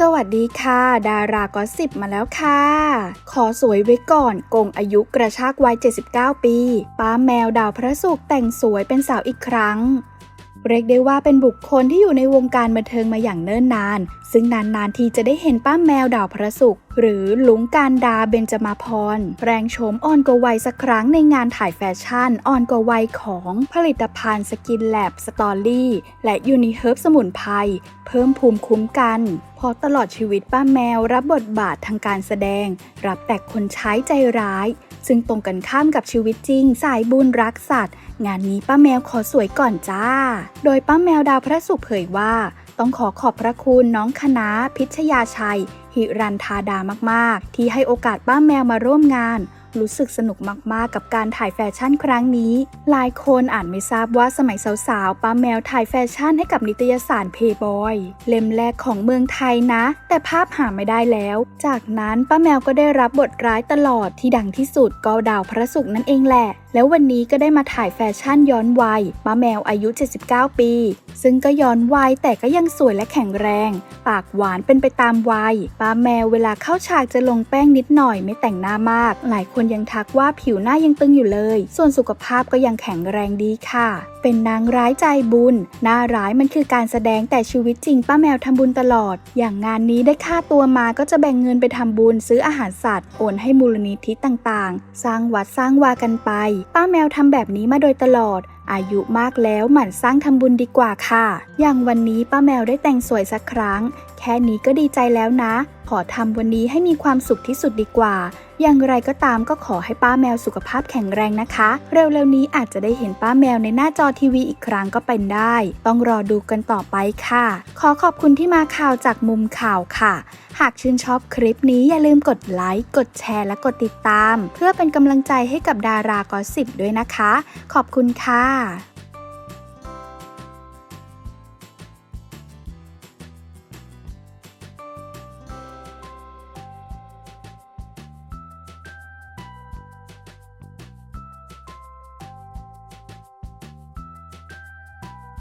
สวัสดีค่ะ ดารากอสิบมาแล้วค่ะ ขอสวยไว้ก่อนกงอายุกระชากวัย 79 ปี ป้าแมวดาวพระศุกร์แต่งสวยเป็นสาวอีกครั้ง เรียกได้ว่าเป็นบุคคลที่อยู่ในวงการบันเทิงมาอย่างเนิ่นนาน ซึ่งนานๆทีจะได้เห็นป้าแมวดาวพระศุกร์หรือลุงการดาเบญจมาพร แรงโฉมอ่อนกวัยสักครั้งในงานถ่ายแฟชั่นอ่อนกวัยของผลิตภัณฑ์สกินแลบสตอรี่และยูนิเฮิร์บสมุนไพรเพิ่มภูมิคุ้มกันเพอตลอดชีวิตป้าแมวรับบทบาททางการแสดง รับแต่คนใช้ใจร้าย ซึ่งตรงกันข้ามกับชีวิตจริง สายบุญรักสัตว์ งานนี้ป้าแมวขอสวยก่อนจ้า โดยป้าแมวดาวพระสุขเผยว่า ต้องขอขอบพระคุณน้องคณะพิชยาชัย หิรันธาดามาก ๆ ที่ให้โอกาสป้าแมวมาร่วมงาน รู้สึกสนุกมากๆ กับการถ่ายแฟชั่นครั้งนี้ หลายคนอาจไม่ทราบว่าสมัยสาวๆ ป้าแมวถ่ายแฟชั่นให้กับนิตยสารเพย์บอย เล่มแรกของเมืองไทยนะ แต่ภาพหาไม่ได้แล้ว จากนั้นป้าแมวก็ได้รับบทร้ายตลอดที่ดังที่สุดก็ดาวพระศุกร์นั่นเองแหละ แล้ววันนี้ก็ได้มาถ่ายแฟชั่นย้อนวัยป้าแมวอายุ 79 ปี ซึ่งก็ย้อนวัยแต่ก็ยังสวยและแข็งแรง ปากหวานเป็นไปตามวัยป้าแมวเวลาเข้าฉากจะลงแป้งนิดหน่อยไม่แต่งหน้ามาก หลายคนยังทักว่าผิวหน้ายังตึงอยู่เลย ส่วนสุขภาพก็ยังแข็งแรงดีค่ะ เป็นนางร้ายใจบุญหน้าร้ายมันคือการแสดงแต่ชีวิตจริงป้าแมวทำบุญตลอด อย่างงานนี้ได้ค่าตัวมาก็จะแบ่งเงินไปทำบุญซื้ออาหารสัตว์โอนให้มูลนิธิต่างๆ สร้างวัดสร้างวากันไปป้าแมวทำแบบนี้มาโดยตลอด อายุมากแล้วหมั่นสร้างทำบุญดีกว่าค่ะ อย่างวันนี้ป้าแมวได้แต่งสวยสักครั้ง แค่นี้ก็ดีใจแล้วนะ ขอทำวันนี้ให้มีความสุขที่สุดดีกว่า อย่างไรก็ตามก็ขอให้ป้าแมวสุขภาพแข็งแรงนะคะ เร็วๆนี้อาจจะได้เห็นป้าแมวในหน้าจอทีวีอีกครั้งก็เป็นได้ ต้องรอดูกันต่อไปค่ะ ขอขอบคุณที่มาข่าวจากมุมข่าวค่ะ หากชื่นชอบคลิปนี้อย่าลืมกดไลค์กดแชร์และกดติดตาม เพื่อเป็นกำลังใจให้กับดารากอสิบด้วยนะคะ ขอบคุณค่ะ